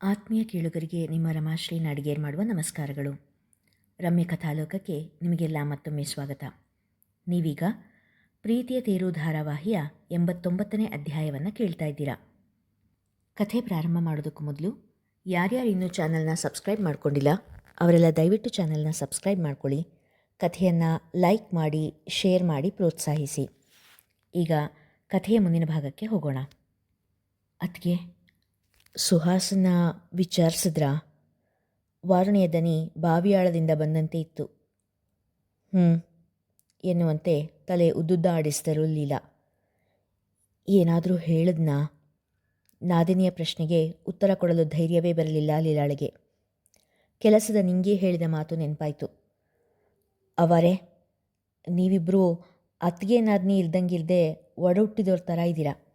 ಆತ್ಮೀಯ ಕೇಳುಗರಿಗೆ ನಿಮ್ಮ ರಮಾಶ್ರೀ ನಾಡಿಗೇರ್ ಮಾಡುವ ನಮಸ್ಕಾರಗಳು. ರಮ್ಯ ಕಥಾಲೋಕಕ್ಕೆ ನಿಮಗೆಲ್ಲ ಮತ್ತೊಮ್ಮೆ ಸ್ವಾಗತ. ನೀವೀಗ ಪ್ರೀತಿಯ ತೇರು ಧಾರಾವಾಹಿಯ ಎಂಬತ್ತೊಂಬತ್ತನೇ ಅಧ್ಯಾಯವನ್ನು ಕೇಳ್ತಾ ಇದ್ದೀರಾ. ಕಥೆ ಪ್ರಾರಂಭ ಮಾಡೋದಕ್ಕೂ ಮೊದಲು ಯಾರ್ಯಾರು ಇನ್ನೂ ಚಾನಲ್ನ ಸಬ್ಸ್ಕ್ರೈಬ್ ಮಾಡ್ಕೊಂಡಿಲ್ಲ, ಅವರೆಲ್ಲ ದಯವಿಟ್ಟು ಚಾನಲ್ನ ಸಬ್ಸ್ಕ್ರೈಬ್ ಮಾಡ್ಕೊಳ್ಳಿ, ಕಥೆಯನ್ನು ಲೈಕ್ ಮಾಡಿ, ಶೇರ್ ಮಾಡಿ ಪ್ರೋತ್ಸಾಹಿಸಿ. ಈಗ ಕಥೆಯ ಮುಂದಿನ ಭಾಗಕ್ಕೆ ಹೋಗೋಣ. ಅದಕ್ಕೆ ಸುಹಾಸನ ವಿಚಾರಿಸಿದ್ರ? ವಾರುಣಿಯ ದನಿ ಬಾವಿಯಾಳದಿಂದ ಬಂದಂತೆ ಇತ್ತು. ಹ್ಞೂ ಎನ್ನುವಂತೆ ತಲೆ ಉದ್ದುದ್ದ ಆಡಿಸಿದರು ಲೀಲಾ. ಏನಾದರೂ ಹೇಳಿದ್ನಾ? ನಾದಿನಿಯ ಪ್ರಶ್ನೆಗೆ ಉತ್ತರ ಕೊಡಲು ಧೈರ್ಯವೇ ಬರಲಿಲ್ಲ ಲೀಲಾಳಿಗೆ. ಕೆಲಸದ ನಿಂಗೆ ಹೇಳಿದ ಮಾತು ನೆನಪಾಯಿತು. ಅವರೇ ನೀವಿಬ್ಬರೂ ಅತ್ತಿಗೆ ನಾದಿನಿ ಇಲ್ದಂಗಿಲ್ದೆ ಒಡಹುಟ್ಟಿದವ್ರ ಥರ ಇದ್ದೀರಾ?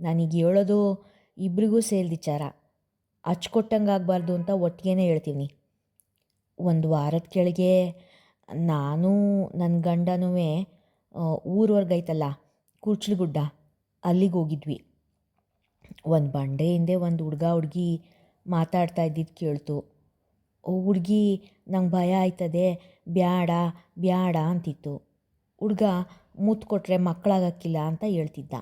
ನಾನೀಗ ಹೇಳೋದು ಇಬ್ರಿಗೂ ಸೇಲ್ ವಿಚಾರ. ಅಚ್ಕೊಟ್ಟಂಗೆ ಆಗಬಾರ್ದು ಅಂತ ಒಟ್ಟಿಗೆ ಹೇಳ್ತೀನಿ ಒಂದು ವಾರದ ಕೆಳಗೆ ನಾನು ನನ್ನ ಗಂಡನೂ ಊರವರೆಗೈತಲ್ಲ ಕುರ್ಚಲಗುಡ್ಡ ಅಲ್ಲಿಗೆ ಹೋಗಿದ್ವಿ. ಒಂದು ಬಂಡೆ ಹಿಂದೆ ಒಂದು ಹುಡುಗ ಹುಡುಗಿ ಮಾತಾಡ್ತಾ ಇದ್ದಿದ್ದು ಕೇಳ್ತು. ಹುಡುಗಿ, ನಂಗೆ ಭಯ ಆಯ್ತದೆ, ಬ್ಯಾಡ ಬ್ಯಾಡ ಅಂತಿತ್ತು. ಹುಡುಗ ಮುತ್ತು ಕೊಟ್ಟರೆ ಮಕ್ಕಳಾಗಕ್ಕಿಲ್ಲ ಅಂತ ಹೇಳ್ತಿದ್ದ.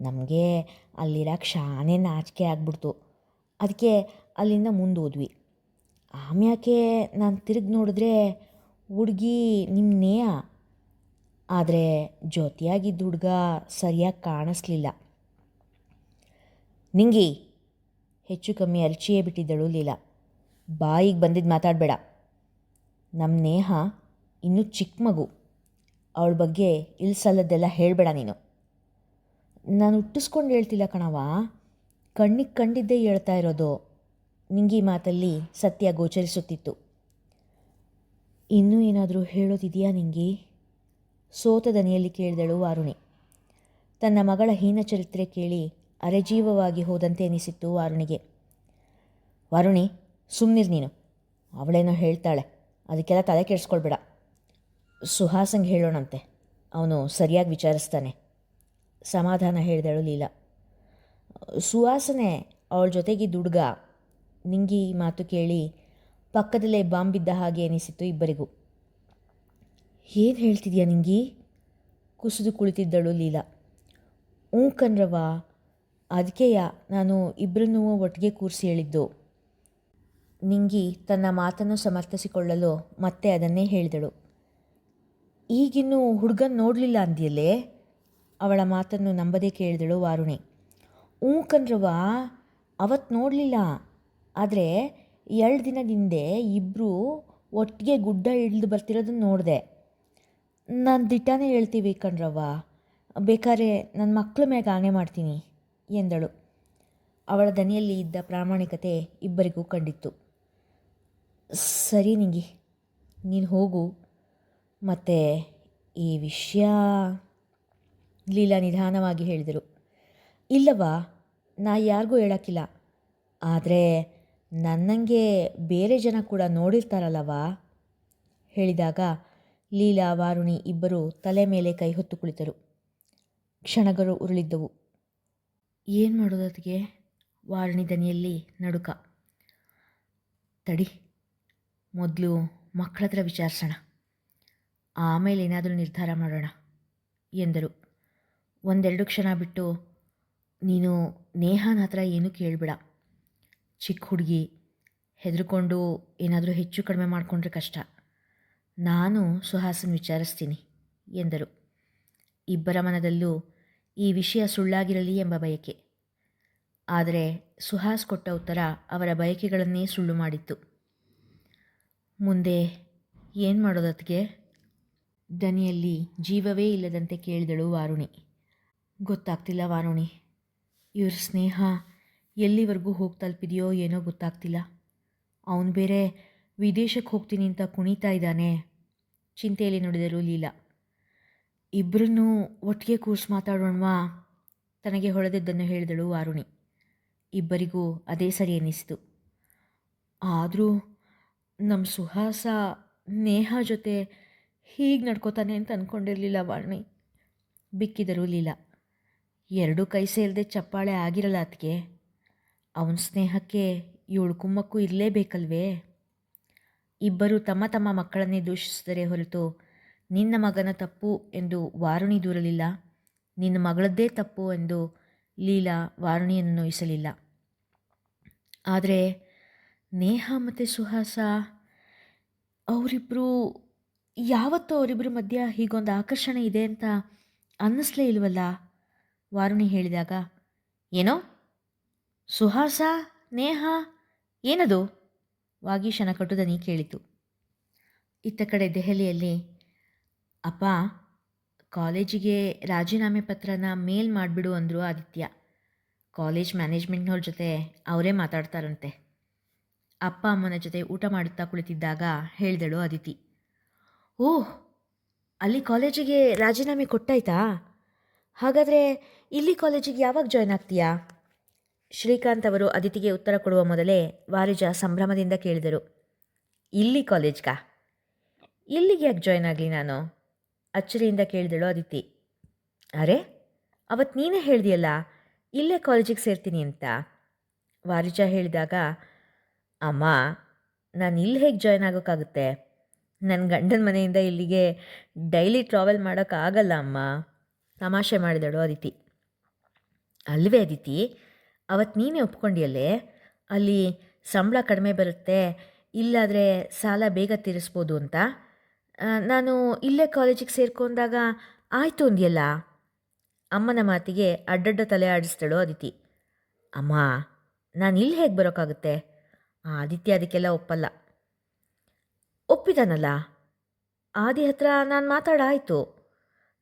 ನಮಗೆ ಅಲ್ಲಿರೋ ಕ್ಷಾನೇ ನಾಚಿಕೆ ಆಗ್ಬಿಡ್ತು. ಅದಕ್ಕೆ ಅಲ್ಲಿಂದ ಮುಂದೆ ಹೋದ್ವಿ. ಆಮ್ಯಾಕೆ ನಾನು ತಿರುಗಿ ನೋಡಿದ್ರೆ ಹುಡುಗಿ ನಿಮ್ಮ ನೇಹ. ಆದರೆ ಜೊತೆಯಾಗಿದ್ದ ಹುಡುಗ ಸರಿಯಾಗಿ ಕಾಣಿಸ್ಲಿಲ್ಲ. ನಿಂಗಿ, ಹೆಚ್ಚು ಕಮ್ಮಿ ಅರ್ಚಿಯೇ ಬಿಟ್ಟಿದ್ದಳು ಲೀಲಾ. ಬಾಯಿಗೆ ಬಂದಿದ್ದು ಮಾತಾಡಬೇಡ. ನಮ್ಮ ನೇಹ ಇನ್ನೂ ಚಿಕ್ಕ ಮಗು. ಅವಳ ಬಗ್ಗೆ ಇಲ್ಸಲ್ಲದ್ದೆಲ್ಲ ಹೇಳಬೇಡ ನೀನು. ನಾನು ಹುಟ್ಟಿಸ್ಕೊಂಡು ಹೇಳ್ತಿಲ್ಲ ಕಣವ ಕಣ್ಣಿಗೆ ಕಂಡಿದ್ದೇ ಹೇಳ್ತಾ ಇರೋದು. ನಿಂಗೆ ಈ ಮಾತಲ್ಲಿ ಸತ್ಯ ಗೋಚರಿಸುತ್ತಿತ್ತು. ಇನ್ನೂ ಏನಾದರೂ ಹೇಳೋದಿದೆಯಾ ನಿಂಗೆ? ಸೋತ ದನಿಯಲ್ಲಿ ಕೇಳಿದಳು ವಾರುಣಿ. ತನ್ನ ಮಗಳ ಹೀನ ಚರಿತ್ರೆ ಕೇಳಿ ಅರೆಜೀವವಾಗಿ ಹೋದಂತೆ ಅನಿಸಿತ್ತು ವಾರುಣಿಗೆ. ವಾರುಣಿ ಸುಮ್ಮನಿರು ನೀನು. ಅವಳೇನೋ ಹೇಳ್ತಾಳೆ. ಅದಕ್ಕೆಲ್ಲ ತಲೆ ಕೆಡಿಸ್ಕೊಳ್ಬೇಡ. ಸುಹಾಸಂಗೆ ಹೇಳೋಣಂತೆ. ಅವನು ಸರಿಯಾಗಿ ವಿಚಾರಿಸ್ತಾನೆ. ಸಮಾಧಾನ ಹೇಳಿದಳು ಲೀಲಾ. ಸುವಾಸನೆ ಅವಳ ಜೊತೆಗೆ ದುಡ್ಗ. ನಿಂಗಿ ಮಾತು ಕೇಳಿ ಪಕ್ಕದಲ್ಲೇ ಬಾಂಬ್ ಬಿದ್ದ ಹಾಗೆ ಅನಿಸಿತು ಇಬ್ಬರಿಗೂ. ಏನು ಹೇಳ್ತಿದ್ಯಾ ನಿಂಗಿ? ಕುಸಿದು ಕುಳಿತಿದ್ದಳು ಲೀಲಾ. ಹ್ಞೂ ಕಣ್ರವ್ವ ಅದಕ್ಕೆಯ ನಾನು ಇಬ್ಬರನ್ನೂ ಒಟ್ಟಿಗೆ ಕೂರಿಸಿ ಹೇಳಿದ್ದು. ನಿಂಗಿ ತನ್ನ ಮಾತನ್ನು ಸಮರ್ಥಿಸಿಕೊಳ್ಳಲು ಮತ್ತೆ ಅದನ್ನೇ ಹೇಳಿದಳು. ಈಗಿನ್ನೂ ಹುಡುಗನ ನೋಡಲಿಲ್ಲ ಅಂದ್ಯಲ್ಲೇ? ಅವಳ ಮಾತನ್ನು ನಂಬದೇ ಕೇಳಿದಳು ವಾರುಣಿ. ಹ್ಞೂ ಕಣ್ರವ್ವ ಅವತ್ತು ನೋಡಲಿಲ್ಲ. ಆದರೆ ಎರಡು ದಿನದ ಹಿಂದೆ ಇಬ್ಬರು ಒಟ್ಟಿಗೆ ಗುಡ್ಡ ಇಳಿದು ಬರ್ತಿರೋದನ್ನು ನೋಡಿದೆ. ನಾನು ದಿಟ್ಟಾನೇ ಹೇಳ್ತೀವಿ ಕಣ್ರವ್ವ ಬೇಕಾದ್ರೆ ನನ್ನ ಮಕ್ಕಳ ಮ್ಯಾಗ ಆಣೆ ಮಾಡ್ತೀನಿ ಎಂದಳು. ಅವಳ ದನಿಯಲ್ಲಿ ಇದ್ದ ಪ್ರಾಮಾಣಿಕತೆ ಇಬ್ಬರಿಗೂ ಕಂಡಿತ್ತು. ಸರಿ ನಿಂಗಿ, ನೀನು ಹೋಗು. ಮತ್ತು ಈ ವಿಷಯ ಲೀಲಾ ನಿಧಾನವಾಗಿ ಹೇಳಿದರು. ಇಲ್ಲವಾ ನಾ ಯಾರಿಗೂ ಹೇಳೋಕ್ಕಿಲ್ಲ. ಆದರೆ ನನ್ನಂಗೆ ಬೇರೆ ಜನ ಕೂಡ ನೋಡಿರ್ತಾರಲ್ಲವಾ ಹೇಳಿದಾಗ ಲೀಲಾ, ವಾರುಣಿ ಇಬ್ಬರು ತಲೆ ಮೇಲೆ ಕೈ ಹೊತ್ತು ಕುಳಿತರು. ಕ್ಷಣಗಳು ಉರುಳಿದ್ದವು. ಏನು ಮಾಡೋದೊತ್ತಿಗೆ ವಾರುಣಿ ದನಿಯಲ್ಲಿ ನಡುಕ. ತಡಿ, ಮೊದಲು ಮಕ್ಕಳ ಹತ್ರ ವಿಚಾರಿಸೋಣ. ಆಮೇಲೆ ಏನಾದರೂ ನಿರ್ಧಾರ ಮಾಡೋಣ, ಎಂದರು. ಒಂದೆರಡು ಕ್ಷಣ ಬಿಟ್ಟು, ನೀನು ನೇಹಾನ ಹತ್ರ ಏನೂ ಕೇಳಬೇಡ. ಚಿಕ್ಕ ಹುಡುಗಿ ಹೆದರ್ಕೊಂಡು ಏನಾದರೂ ಹೆಚ್ಚು ಕಡಿಮೆ ಮಾಡಿಕೊಂಡ್ರೆ ಕಷ್ಟ. ನಾನು ಸುಹಾಸನ್ ವಿಚಾರಿಸ್ತೀನಿ, ಎಂದರು. ಇಬ್ಬರ ಮನದಲ್ಲೂ ಈ ವಿಷಯ ಸುಳ್ಳಾಗಿರಲಿ ಎಂಬ ಬಯಕೆ. ಆದರೆ ಸುಹಾಸ್ ಕೊಟ್ಟ ಉತ್ತರ ಅವರ ಬಯಕೆಗಳನ್ನೇ ಸುಳ್ಳು ಮಾಡಿತ್ತು. ಮುಂದೆ ಏನು ಮಾಡೋದತ್ತಿಗೆ ದನಿಯಲ್ಲಿ ಜೀವವೇ ಇಲ್ಲದಂತೆ ಕೇಳಿದಳು ವಾರುಣಿ. ಗೊತ್ತಾಗ್ತಿಲ್ಲ ವಾರುಣಿ. ಇವ್ರ ಸ್ನೇಹ ಎಲ್ಲಿವರೆಗೂ ಹೋಗಿ ತಲುಪಿದೆಯೋ ಏನೋ ಗೊತ್ತಾಗ್ತಿಲ್ಲ. ಅವನು ಬೇರೆ ವಿದೇಶಕ್ಕೆ ಹೋಗ್ತೀನಿ ಅಂತ ಕುಣಿತಾ ಇದ್ದಾನೆ. ಚಿಂತೆಯಲ್ಲಿ ನೋಡಿದರು ಲೀಲಾ. ಇಬ್ಬರನ್ನೂ ಒಟ್ಟಿಗೆ ಕೂರ್ಸಿ ಮಾತಾಡೋಣವಾ? ತನಗೆ ಹೊಳೆದದ್ದನ್ನು ಹೇಳಿದಳು ವಾರುಣಿ. ಇಬ್ಬರಿಗೂ ಅದೇ ಸರಿ ಅನ್ನಿಸಿತು. ಆದರೂ ನಮ್ಮ ಸುಹಾಸ ನೇಹ ಜೊತೆ ಹೀಗೆ ನಡ್ಕೋತಾನೆ ಅಂತ ಅಂದ್ಕೊಂಡಿರಲಿಲ್ಲ ವಾರುಣಿ. ಬಿಕ್ಕಿದರು ಲೀಲಾ. ಎರಡೂ ಕೈ ಸೇಲ್ದೆ ಚಪ್ಪಾಳೆ ಆಗಿರಲ್ಲ ಅದಕ್ಕೆ ಅವನ ಸ್ನೇಹಕ್ಕೆ ಏಳು ಕುಮ್ಮಕ್ಕೂ ಇರಲೇಬೇಕಲ್ವೇ? ಇಬ್ಬರು ತಮ್ಮ ತಮ್ಮ ಮಕ್ಕಳನ್ನೇ ದೂಷಿಸಿದರೆ ಹೊರತು ನಿನ್ನ ಮಗನ ತಪ್ಪು ಎಂದು ವಾರುಣಿ ದೂರಲಿಲ್ಲ. ನಿನ್ನ ಮಗಳದ್ದೇ ತಪ್ಪು ಎಂದು ಲೀಲಾ ವಾರುಣಿಯನ್ನು ನೋಯಿಸಲಿಲ್ಲ. ಆದರೆ ನೇಹ ಮತ್ತು ಸುಹಾಸ ಅವರಿಬ್ಬರು ಯಾವತ್ತೂ ಅವರಿಬ್ಬರ ಮಧ್ಯ ಹೀಗೊಂದು ಆಕರ್ಷಣೆ ಇದೆ ಅಂತ ಅನ್ನಿಸ್ಲೇ ಇಲ್ವಲ್ಲ? ವಾರುಣಿ ಹೇಳಿದಾಗ, ಏನೋ? ಸುಹಾಸ, ನೇಹ, ಏನದು? ವಾಗೀಶನ ಕಟುದನಿ ಕೇಳಿತು. ಇತ್ತ ಕಡೆ ದೆಹಲಿಯಲ್ಲಿ, ಅಪ್ಪ, ಕಾಲೇಜಿಗೆ ರಾಜೀನಾಮೆ ಪತ್ರನ ಮೇಲ್ ಮಾಡಿಬಿಡು ಅಂದರು ಆದಿತ್ಯ. ಕಾಲೇಜ್ ಮ್ಯಾನೇಜ್ಮೆಂಟ್ನವ್ರ ಜೊತೆ ಅವರೇ ಮಾತಾಡ್ತಾರಂತೆ. ಅಪ್ಪ ಅಮ್ಮನ ಜೊತೆ ಊಟ ಮಾಡುತ್ತಾ ಕುಳಿತಿದ್ದಾಗ ಹೇಳಿದಳು ಅದಿತಿ ಓಹ್, ಅಲ್ಲಿ ಕಾಲೇಜಿಗೆ ರಾಜೀನಾಮೆ ಕೊಟ್ಟಾಯ್ತಾ? ಹಾಗಾದರೆ ಇಲ್ಲಿ ಕಾಲೇಜಿಗೆ ಯಾವಾಗ ಜಾಯ್ನ್ ಆಗ್ತೀಯಾ? ಶ್ರೀಕಾಂತ್ ಅವರು ಅದಿತಿಗೆ ಉತ್ತರ ಕೊಡುವ ಮೊದಲೇ ವಾರಿಜ ಸಂಭ್ರಮದಿಂದ ಕೇಳಿದರು. ಇಲ್ಲಿ ಕಾಲೇಜ್ಗಾ? ಇಲ್ಲಿಗೆ ಯಾಕೆ ಜಾಯ್ನ್ ಆಗಲಿ ನಾನು? ಅಚ್ಚರಿಯಿಂದ ಕೇಳಿದಳು ಅದಿತಿ. ಅರೆ ಅವತ್ತು ನೀನೇ ಹೇಳಿದೆಯಲ್ಲ, ಇಲ್ಲೇ ಕಾಲೇಜಿಗೆ ಸೇರ್ತೀನಿ ಅಂತ? ವಾರಿಜ ಹೇಳಿದಾಗ, ಅಮ್ಮ, ನಾನು ಇಲ್ಲಿ ಹೇಗೆ ಜಾಯ್ನ್ ಆಗೋಕ್ಕಾಗುತ್ತೆ ನನ್ನ ಗಂಡನ ಮನೆಯಿಂದ ಇಲ್ಲಿಗೆ ಡೈಲಿ ಟ್ರಾವೆಲ್ ಮಾಡೋಕ್ಕಾಗಲ್ಲ ಅಮ್ಮ, ತಮಾಷೆ ಮಾಡಿದಳು ಅದಿತಿ. ಅಲ್ವೇ ಅದಿತಿ? ಅವತ್ತು ನೀನೇ ಒಪ್ಕೊಂಡಿಯಲ್ಲೇ? ಅಲ್ಲಿ ಸಂಬಳ ಕಡಿಮೆ ಬರುತ್ತೆ, ಇಲ್ಲಾದರೆ ಸಾಲ ಬೇಗ ತೀರಿಸ್ಬೋದು ಅಂತ? ನಾನು ಇಲ್ಲೇ ಕಾಲೇಜಿಗೆ ಸೇರ್ಕೊಂಡಾಗ ಆಯಿತು ಅಂದ್ಯಲ್ಲ? ಅಮ್ಮನ ಮಾತಿಗೆ ಅಡ್ಡಡ್ಡ ತಲೆ ಆಡಿಸ್ತಾಳು ಅದಿತಿ. ಅಮ್ಮ, ನಾನು ಇಲ್ಲಿ ಹೇಗೆ ಬರೋಕ್ಕಾಗುತ್ತೆ ಆದಿತ್ಯ ಅದಕ್ಕೆಲ್ಲ ಒಪ್ಪಲ್ಲ. ಒಪ್ಪಿದಾನಲ್ಲ? ಆದಿ ಹತ್ರ ನಾನು ಮಾತಾಡಾಯಿತು.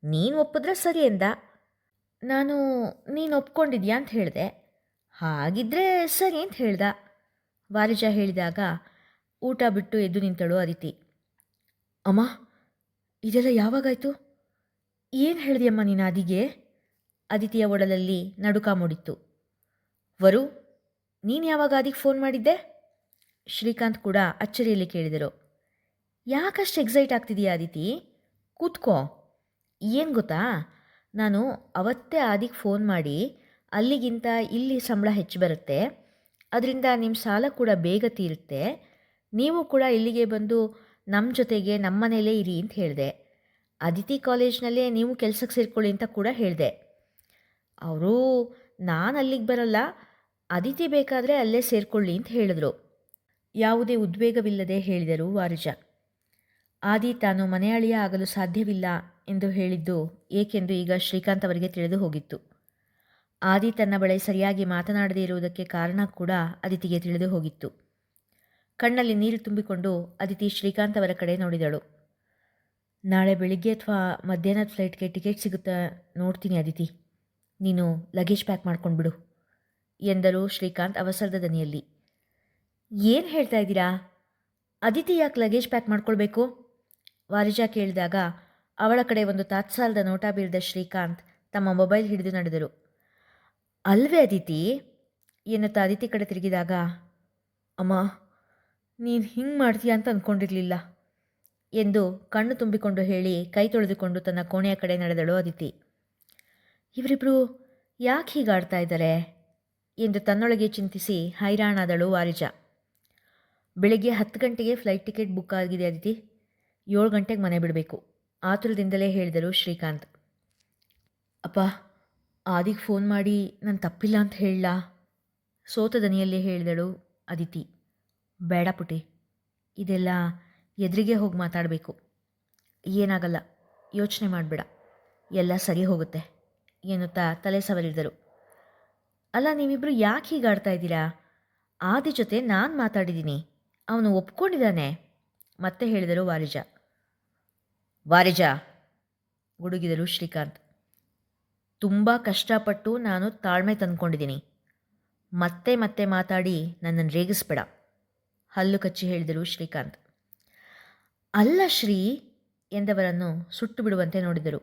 ನೀನು ಒಪ್ಪಿದ್ರೆ ಸರಿ ಎಂದ. ನಾನು ನೀನು ಒಪ್ಕೊಂಡಿದ್ಯಾ ಅಂತ ಹೇಳಿದೆ. ಹಾಗಿದ್ರೆ ಸರಿ ಅಂತ ಹೇಳ್ದ. ವಾರಿಜ ಹೇಳಿದಾಗ, ಊಟ ಬಿಟ್ಟು ಎದ್ದು ನಿಂತಳು ಅದಿತಿ. ಅಮ್ಮ, ಇದೆಲ್ಲ ಯಾವಾಗಾಯಿತು? ಏನು ಹೇಳಿದೆಯಮ್ಮ ನೀನು ಅದಿಗೆ? ಅದಿತಿಯ ಒಡಲಲ್ಲಿ ನಡುಕ ಮೂಡಿತ್ತು. ವರು, ನೀನು ಯಾವಾಗ ಆದಿಗೆ ಫೋನ್ ಮಾಡಿದ್ದೆ? ಶ್ರೀಕಾಂತ್ ಕೂಡ ಅಚ್ಚರಿಯಲ್ಲಿ ಕೇಳಿದರು. ಯಾಕಷ್ಟು ಎಕ್ಸೈಟ್ ಆಗ್ತಿದೀಯ ಅದಿತಿ? ಕೂತ್ಕೋ. ಏನು ಗೊತ್ತಾ? ನಾನು ಅವತ್ತೇ ಆದಿಗೆ ಫೋನ್ ಮಾಡಿ, ಅಲ್ಲಿಗಿಂತ ಇಲ್ಲಿ ಸಂಬಳ ಹೆಚ್ಚು ಬರುತ್ತೆ, ಅದರಿಂದ ನಿಮ್ಮ ಸಾಲ ಕೂಡ ಬೇಗ ತೀರುತ್ತೆ, ನೀವು ಕೂಡ ಇಲ್ಲಿಗೆ ಬಂದು ನಮ್ಮ ಜೊತೆಗೆ ನಮ್ಮ ಮನೇಲೇ ಇರಿ ಅಂತ ಹೇಳಿದೆ. ಅದಿತಿ ಕಾಲೇಜ್ನಲ್ಲೇ ನೀವು ಕೆಲಸಕ್ಕೆ ಸೇರ್ಕೊಳ್ಳಿ ಅಂತ ಕೂಡ ಹೇಳಿದೆ. ಅವರು, ನಾನು ಅಲ್ಲಿಗೆ ಬರಲ್ಲ ಅದಿತಿ ಬೇಕಾದರೆ ಅಲ್ಲೇ ಸೇರಿಕೊಳ್ಳಿ ಅಂತ ಹೇಳಿದ್ರು. ಯಾವುದೇ ಉದ್ವೇಗವಿಲ್ಲದೆ ಹೇಳಿದರು ವಾರಿಜ. ಆದಿ ತಾನು ಮನೆಯಾಳಿಯ ಆಗಲು ಸಾಧ್ಯವಿಲ್ಲ. ಎಂದು ಹೇಳಿದ್ದು ಏಕೆಂದು ಈಗ ಶ್ರೀಕಾಂತ್ ಅವರಿಗೆ ತಿಳಿದು ಹೋಗಿತ್ತು. ಆದಿ ತನ್ನ ಬಳಿ ಸರಿಯಾಗಿ ಮಾತನಾಡದೇ ಇರುವುದಕ್ಕೆ ಕಾರಣ ಕೂಡ ಅದಿತಿಗೆ ತಿಳಿದು ಹೋಗಿತ್ತು. ಕಣ್ಣಲ್ಲಿ ನೀರು ತುಂಬಿಕೊಂಡು ಅದಿತಿ ಶ್ರೀಕಾಂತ್ ಅವರ ಕಡೆ ನೋಡಿದಳು. ನಾಳೆ ಬೆಳಿಗ್ಗೆ ಅಥವಾ ಮಧ್ಯಾಹ್ನದ ಫ್ಲೈಟ್ಗೆ ಟಿಕೆಟ್ ಸಿಗುತ್ತಾ ನೋಡ್ತೀನಿ ಅದಿತಿ. ನೀನು ಲಗೇಜ್ ಪ್ಯಾಕ್ ಮಾಡ್ಕೊಂಡ್ಬಿಡು ಎಂದರು ಶ್ರೀಕಾಂತ್ ಅವಸರದ ದನಿಯಲ್ಲಿ. ಏನು ಹೇಳ್ತಾ ಇದ್ದೀರಾ? ಅದಿತಿ ಯಾಕೆ ಲಗೇಜ್ ಪ್ಯಾಕ್ ಮಾಡ್ಕೊಳ್ಬೇಕು? ವಾರಿಜಾ ಕೇಳಿದಾಗ ಅವಳ ಕಡೆ ಒಂದು ತಾತ್ಸಾಲದ ನೋಟ ಬೀರಿದ ಶ್ರೀಕಾಂತ್ ತಮ್ಮ ಮೊಬೈಲ್ ಹಿಡಿದು ನಡೆದರು. ಅಲ್ವೇ ಅದಿತಿ? ಎನ್ನುತ್ತಾ ಅದಿತಿ ಕಡೆ ತಿರುಗಿದಾಗ, ಅಮ್ಮ, ನೀನು ಹಿಂಗೆ ಮಾಡ್ತೀಯ ಅಂತ ಅಂದ್ಕೊಂಡಿರಲಿಲ್ಲ ಎಂದು ಕಣ್ಣು ತುಂಬಿಕೊಂಡು ಹೇಳಿ ಕೈ ತೊಳೆದುಕೊಂಡು ತನ್ನ ಕೋಣೆಯ ಕಡೆ ನಡೆದಳು ಅದಿತಿ. ಇವರಿಬ್ಬರು ಯಾಕೆ ಹೀಗಾಡ್ತಾ ಇದ್ದಾರೆ? ಎಂದು ತನ್ನೊಳಗೆ ಚಿಂತಿಸಿ ಹೈರಾಣಾದಳು ವಾರಿಜಾ. ಬೆಳಿಗ್ಗೆ ಹತ್ತು ಗಂಟೆಗೆ ಫ್ಲೈಟ್ ಟಿಕೆಟ್ ಬುಕ್ ಆಗಿದೆ ಅದಿತಿ. ಏಳು ಗಂಟೆಗೆ ಮನೆ ಬಿಡಬೇಕು. ಆತುರದಿಂದಲೇ ಹೇಳಿದರು ಶ್ರೀಕಾಂತ್. ಅಪ್ಪ, ಆದಿಗೆ ಫೋನ್ ಮಾಡಿ ನಾನು ತಪ್ಪಿಲ್ಲ ಅಂತ ಹೇಳಲಾ? ಸೋತ ದನಿಯಲ್ಲಿ ಹೇಳಿದಳು ಅದಿತಿ. ಬೇಡ ಪುಟಿ ಇದೆಲ್ಲ ಎದುರಿಗೆ ಹೋಗಿ ಮಾತಾಡಬೇಕು. ಏನಾಗಲ್ಲ, ಯೋಚನೆ ಮಾಡಬೇಡ. ಎಲ್ಲ ಸರಿ ಹೋಗುತ್ತೆ ಎನ್ನುತ್ತಾ ತಲೆ ಸವರಿದರು. ಅಲ್ಲ ನೀವಿಬ್ಬರು ಯಾಕೆ ಹೀಗಾಡ್ತಾ ಇದ್ದೀರಾ? ಆದಿ ಜೊತೆ ನಾನು ಮಾತಾಡಿದ್ದೀನಿ, ಅವನು ಒಪ್ಕೊಂಡಿದ್ದಾನೆ? ಮತ್ತೆ ಹೇಳಿದರು ವಾರಿಜ ವಾರಿಜ ಗುಡುಗಿದರು ಶ್ರೀಕಾಂತ್. ತುಂಬ ಕಷ್ಟಪಟ್ಟು ನಾನು ತಾಳ್ಮೆ ತಂದ್ಕೊಂಡಿದ್ದೀನಿ. ಮತ್ತೆ ಮತ್ತೆ ಮಾತಾಡಿ ನನ್ನನ್ನು ರೇಗಿಸ್ಬೇಡ, ಹಲ್ಲು ಕಚ್ಚಿ ಹೇಳಿದರು ಶ್ರೀಕಾಂತ್. ಅಲ್ಲ ಶ್ರೀ, ಎಂದವರನ್ನು ಸುಟ್ಟು ಬಿಡುವಂತೆ ನೋಡಿದರು.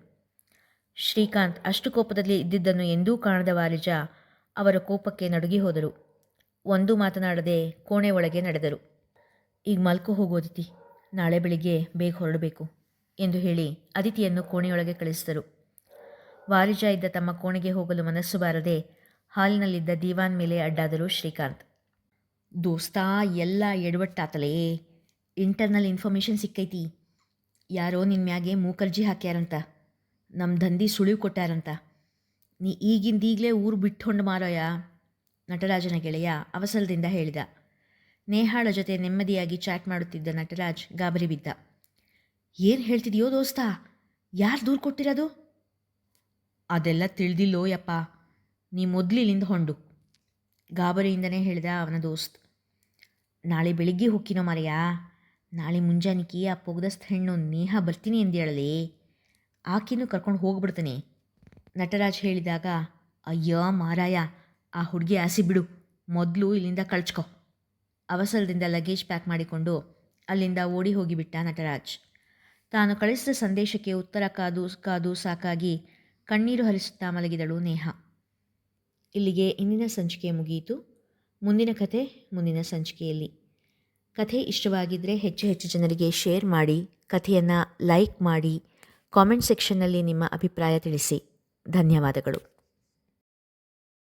ಶ್ರೀಕಾಂತ್ ಅಷ್ಟು ಕೋಪದಲ್ಲಿ ಇದ್ದಿದ್ದನ್ನು ಎಂದೂ ಕಾಣದ ವಾರಿಜ ಅವರ ಕೋಪಕ್ಕೆ ನಡುಗಿ ಹೋದರು. ಒಂದು ಮಾತನಾಡದೆ ಕೋಣೆ ಒಳಗೆ ನಡೆದರು. ಈಗ ಮಲ್ಕೋ ಹೋಗೋದಿತಿ ನಾಳೆ ಬೆಳಿಗ್ಗೆ ಬೇಗ ಹೊರಡಬೇಕು. ಎಂದು ಹೇಳಿ ಅದಿತಿಯನ್ನು ಕೋಣೆಯೊಳಗೆ ಕಳಿಸಿದರು ವಾರಿಜ ಇದ್ದ ತಮ್ಮ ಕೋಣೆಗೆ ಹೋಗಲು ಮನಸ್ಸು ಬಾರದೆ ಹಾಲಿನಲ್ಲಿದ್ದ ದೀವಾನ್ ಮೇಲೆ ಅಡ್ಡಾದರು ಶ್ರೀಕಾಂತ್, ದೋಸ್ತಾ, ಎಲ್ಲ ಎಡವಟ್ಟಾತಲೆಯೇ ಇಂಟರ್ನಲ್ ಇನ್ಫಾರ್ಮೇಷನ್ ಸಿಕ್ಕೈತಿ. ಯಾರೋ ನಿನ್ನ ಮ್ಯಾಗೆ ಮೂಕರ್ಜಿ ಹಾಕ್ಯಾರಂತ. ನಮ್ಮ ದಂಧಿ ಸುಳಿವು ಕೊಟ್ಟಾರಂತ. ನೀ ಈಗಿಂದೀಗಲೇ ಊರು ಬಿಟ್ಟುಕೊಂಡು ಮಾರೋಯ? ನಟರಾಜನ ಗೆಳೆಯ ಅವಸರದಿಂದ ಹೇಳಿದ. ನೇಹಾಳ ಜೊತೆ ನೆಮ್ಮದಿಯಾಗಿ ಚಾಟ್ ಮಾಡುತ್ತಿದ್ದ ನಟರಾಜ್ ಗಾಬರಿ ಬಿದ್ದ. ಏನು ಹೇಳ್ತಿದೆಯೋ ದೋಸ್ತ? ಯಾರು ದೂರು ಕೊಟ್ಟಿರೋದು? ಅದೆಲ್ಲ ತಿಳಿದಿಲ್ಲೋ ಯಪ್ಪ. ನೀ ಮೊದಲಿಲ್ಲಿಂದ ಹೊಂಡು. ಗಾಬರಿಯಿಂದನೇ ಹೇಳಿದ ಅವನ ದೋಸ್ತ್. ನಾಳೆ ಬೆಳಿಗ್ಗೆ ಹೊಕ್ಕಿನೋ ಮಾರ್ಯಾ ನಾಳೆ ಮುಂಜಾನಿಕಿ ಆ ಪೊಗ್ದಸ್ತ್ ಹೆಣ್ಣು ನೇಹ ಬರ್ತೀನಿ ಎಂದೇಳಲಿ ಆಕಿನೂ ಕರ್ಕೊಂಡು ಹೋಗ್ಬಿಡ್ತೀನಿ. ನಟರಾಜ್ ಹೇಳಿದಾಗ, ಅಯ್ಯೋ ಮಾರಾಯ, ಆ ಹುಡುಗಿ ಆಸಿ ಬಿಡು. ಮೊದಲು ಇಲ್ಲಿಂದ ಕಳ್ಚ್ಕೊ. ಅವಸರದಿಂದ ಲಗೇಜ್ ಪ್ಯಾಕ್ ಮಾಡಿಕೊಂಡು ಅಲ್ಲಿಂದ ಓಡಿ ಹೋಗಿಬಿಟ್ಟ ನಟರಾಜ್. ತಾನು ಕಳಿಸಿದ ಸಂದೇಶಕ್ಕೆ ಉತ್ತರ ಕಾದು ಕಾದು ಸಾಕಾಗಿ ಕಣ್ಣೀರು ಹರಿಸುತ್ತಾ ಮಲಗಿದಳು ನೇಹ. ಇಲ್ಲಿಗೆ ಇಂದಿನ ಸಂಚಿಕೆ ಮುಗಿಯಿತು. ಮುಂದಿನ ಕಥೆ ಮುಂದಿನ ಸಂಚಿಕೆಯಲ್ಲಿ. ಕಥೆ ಇಷ್ಟವಾಗಿದ್ದರೆ ಹೆಚ್ಚು ಹೆಚ್ಚು ಜನರಿಗೆ ಶೇರ್ ಮಾಡಿ, ಕಥೆಯನ್ನು ಲೈಕ್ ಮಾಡಿ, ಕಾಮೆಂಟ್ ಸೆಕ್ಷನ್ನಲ್ಲಿ ನಿಮ್ಮ ಅಭಿಪ್ರಾಯ ತಿಳಿಸಿ. ಧನ್ಯವಾದಗಳು.